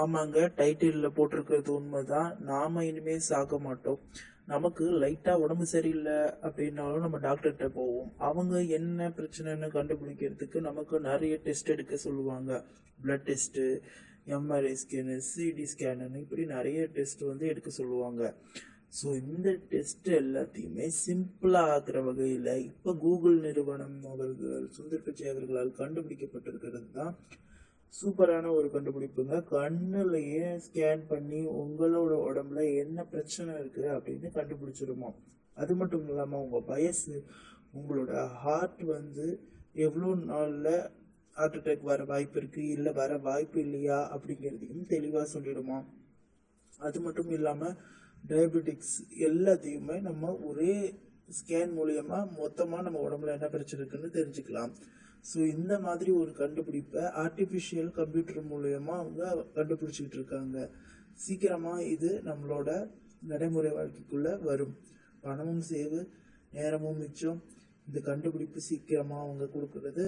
ஆமாங்க டைட்டிலில் போட்டிருக்கிறது உண்மைதான். நாம இனிமே சாக மாட்டோம். நமக்கு லைட்டா உடம்பு சரியில்லை அப்படின்னாலும் நம்ம டாக்டர்கிட்ட போவோம். அவங்க என்ன பிரச்சனைன்னு கண்டுபிடிக்கிறதுக்கு நமக்கு நிறைய டெஸ்ட் எடுக்க சொல்லுவாங்க. Blood test MRI scan CT scan இப்படி நிறைய டெஸ்ட் வந்து எடுக்க சொல்லுவாங்க. ஸோ இந்த டெஸ்ட் எல்லாத்தையுமே சிம்பிளாக ஆக்குற வகையில் இப்போ கூகுள் நிறுவனம் அவர்கள் சுந்தர் பிச்சை அவர்களால் கண்டுபிடிக்கப்பட்டிருக்கிறது தான் சூப்பரான ஒரு கண்டுபிடிப்புங்க. கண்ணுலயே ஸ்கேன் பண்ணி உங்களோட உடம்புல என்ன பிரச்சனை இருக்கு அப்படின்னு கண்டுபிடிச்சிருமா. அது மட்டும் இல்லாமல் உங்கள் வயசு உங்களோட ஹார்ட் வந்து எவ்வளோ நாளில் ஹார்ட் அட்டாக் வர வாய்ப்பு இருக்கு இல்லை வர வாய்ப்பு இல்லையா அப்படிங்கிறதையும் தெளிவாக சொல்லிடுமா. அது மட்டும் இல்லாமல் டயபெட்டிக்ஸ் எல்லாத்தையுமே நம்ம ஒரே ஸ்கேன் மூலியமா மொத்தமாக நம்ம உடம்புல என்ன பிரச்சனை இருக்குன்னு தெரிஞ்சுக்கலாம். ஸோ இந்த மாதிரி ஒரு கண்டுபிடிப்பை ஆர்டிஃபிஷியல் கம்ப்யூட்டர் மூலயமா அவங்க கண்டுபிடிச்சிக்கிட்டு இருக்காங்க. சீக்கிரமாக இது நம்மளோட நடைமுறை வாழ்க்கைக்குள்ள வரும். பணமும் சேவு நேரமும் மிச்சம். இந்த கண்டுபிடிப்பு சீக்கிரமாக அவங்க கொடுக்கறது